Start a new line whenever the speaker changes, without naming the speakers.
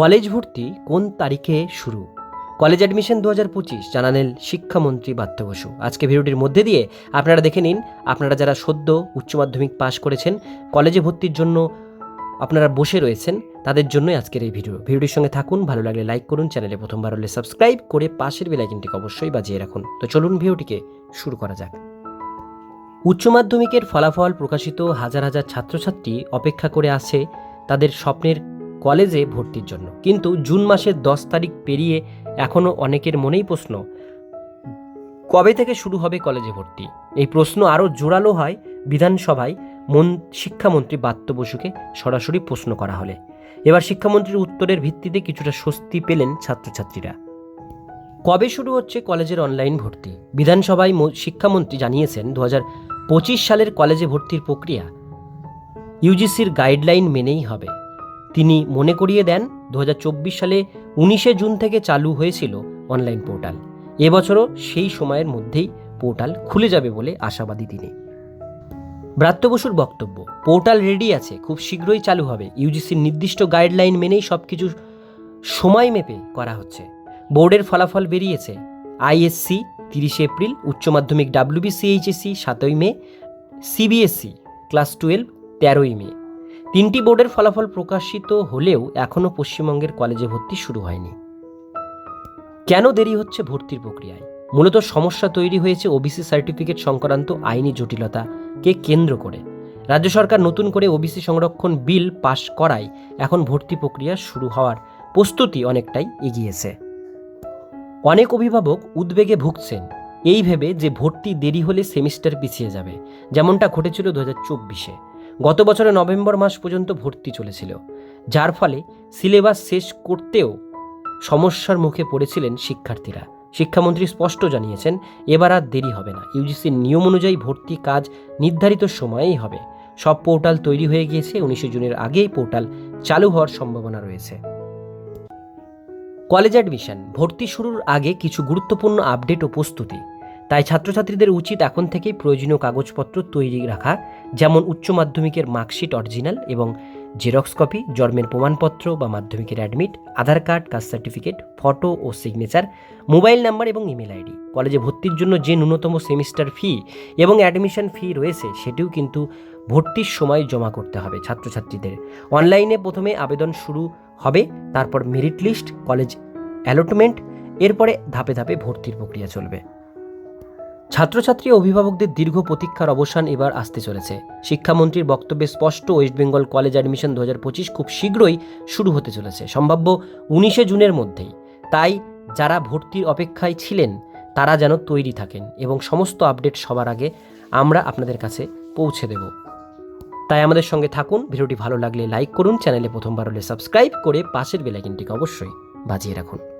College ভর্তি কোন তারিখে শুরু? কলেজ অ্যাডমিশন দু হাজার পঁচিশ, জানালেন শিক্ষামন্ত্রী বাত্য বসু। আজকে ভিডিওটির মধ্যে দিয়ে আপনারা দেখে নিন, আপনারা যারা সদ্য উচ্চ মাধ্যমিক পাশ করেছেন, কলেজে ভর্তির জন্য আপনারা বসে রয়েছেন, তাদের জন্যই আজকের এই ভিডিও। ভিডিওটির সঙ্গে থাকুন, ভালো লাগলে লাইক করুন, চ্যানেলে প্রথমবার হলে সাবস্ক্রাইব করে পাশের বেলাইকিনটিকে অবশ্যই বাজিয়ে রাখুন। তো চলুন ভিডিওটিকে শুরু করা যাক। উচ্চ মাধ্যমিকের ফলাফল প্রকাশিত হাজার হাজার ছাত্রছাত্রী অপেক্ষা করে আছে তাদের স্বপ্নের কলেজে ভর্তির জন্য। কিন্তু জুন মাসের দশ তারিখ পেরিয়ে এখনও অনেকের মনেই প্রশ্ন, কবে থেকে শুরু হবে কলেজে ভর্তি? এই প্রশ্ন আরও জোরালো হয় বিধানসভায় মন, শিক্ষামন্ত্রী বাত্য বসুকে সরাসরি প্রশ্ন করা হলে। এবার শিক্ষামন্ত্রীর উত্তরের ভিত্তিতে কিছুটা স্বস্তি পেলেন ছাত্রছাত্রীরা। কবে শুরু হচ্ছে কলেজের অনলাইন ভর্তি? বিধানসভায় শিক্ষামন্ত্রী জানিয়েছেন দু সালের কলেজে ভর্তির প্রক্রিয়া ইউজিসির গাইডলাইন মেনেই হবে। তিনি মনে করিয়ে দেন, দু হাজার চব্বিশ সালে উনিশে জুন থেকে চালু হয়েছিল অনলাইন পোর্টাল। এবছরও সেই সময়ের মধ্যেই পোর্টাল খুলে যাবে বলে আশাবাদী তিনি। ব্রাত্য বসুর বক্তব্য, পোর্টাল রেডি আছে, খুব শীঘ্রই চালু হবে। ইউজিসির নির্দিষ্ট গাইডলাইন মেনেই সব কিছু সময় মেপে করা হচ্ছে। বোর্ডের ফলাফল বেরিয়েছে। আইএসসি তিরিশে এপ্রিল, উচ্চ মাধ্যমিক ডাব্লিউবিসিএইচএসসি সাতই মে, সিবিএসসি ক্লাস টুয়েলভ তেরোই মে। তিনটি বোর্ডের ফলাফল প্রকাশিত হলেও এখনও পশ্চিমবঙ্গের কলেজে ভর্তি শুরু হয়নি। কেন দেরি হচ্ছে ভর্তির প্রক্রিয়ায়? মূলত সমস্যা তৈরি হয়েছে ওবিসি সার্টিফিকেট সংক্রান্ত আইনি জটিলতাকে কেন্দ্র করে। রাজ্য সরকার নতুন করে ওবিসি সংরক্ষণ বিল পাশ করায় এখন ভর্তি প্রক্রিয়া শুরু হওয়ার প্রস্তুতি অনেকটাই এগিয়েছে। অনেক অভিভাবক উদ্বেগে ভুগছেন। এই ভেবে যে ভর্তি দেরি হলে সেমিস্টার পিছিয়ে যাবে, যেমনটা ঘটেছিল দু হাজার চব্বিশে। গত বছরে নভেম্বর মাস পর্যন্ত ভর্তি চলেছিল, যার ফলে সিলেবাস শেষ করতেও সমস্যার মুখে পড়েছিলেন শিক্ষার্থীরা। শিক্ষামন্ত্রী স্পষ্ট জানিয়েছেন, এবার আর দেরি হবে না। ইউজিসির নিয়ম অনুযায়ী ভর্তি কাজ নির্ধারিত সময়েই হবে। সব পোর্টাল তৈরি হয়ে গিয়েছে, উনিশে জুনের আগেই পোর্টাল চালু হওয়ার সম্ভাবনা রয়েছে। কলেজ অ্যাডমিশন, ভর্তি শুরুর আগে কিছু গুরুত্বপূর্ণ আপডেট ও প্রস্তুতি। তাই ছাত্রছাত্রীদের উচিত এখন থেকেই প্রয়োজনীয় কাগজপত্র তৈরি রাখা, যেমন উচ্চ মাধ্যমিকের মার্কশিট অরিজিনাল এবং জেরক্স কপি, জন্মের প্রমাণপত্র বা মাধ্যমিকের admit, Aadhaar card, caste certificate, photo ও সিগনেচার, মোবাইল নাম্বার এবং ইমেল আইডি। কলেজে ভর্তির জন্য যে ন্যূনতম সেমিস্টার ফি এবং অ্যাডমিশন ফি রয়েছে, সেটিও কিন্তু ভর্তির সময় জমা করতে হবে ছাত্রছাত্রীদের। অনলাইনে প্রথমে আবেদন শুরু হবে, তারপর মেরিট লিস্ট, কলেজ অ্যালটমেন্ট, এরপরে ধাপে ধাপে ভর্তির প্রক্রিয়া চলবে। ছাত্রছাত্রী অভিভাবকদের দীর্ঘ প্রতীক্ষার অবসান এবার আসতে চলেছে। শিক্ষামন্ত্রীর বক্তব্যে স্পষ্ট ওয়েস্ট বেঙ্গল কলেজ অ্যাডমিশন দু হাজার পঁচিশ খুব শীঘ্রই শুরু হতে চলেছে। সম্ভাব্য উনিশে জুনের মধ্যেই। তাই যারা ভর্তির অপেক্ষায় ছিলেন, তারা যেন তৈরি থাকেন এবং সমস্ত আপডেট সবার আগে আমরা আপনাদের কাছে পৌঁছে দেব। তাই আমাদের সঙ্গে থাকুন, ভিডিওটি ভালো লাগলে লাইক করুন, চ্যানেলে প্রথমবার হলে সাবস্ক্রাইব করে পাশের বেলাইকিনটিকে অবশ্যই বাজিয়ে রাখুন।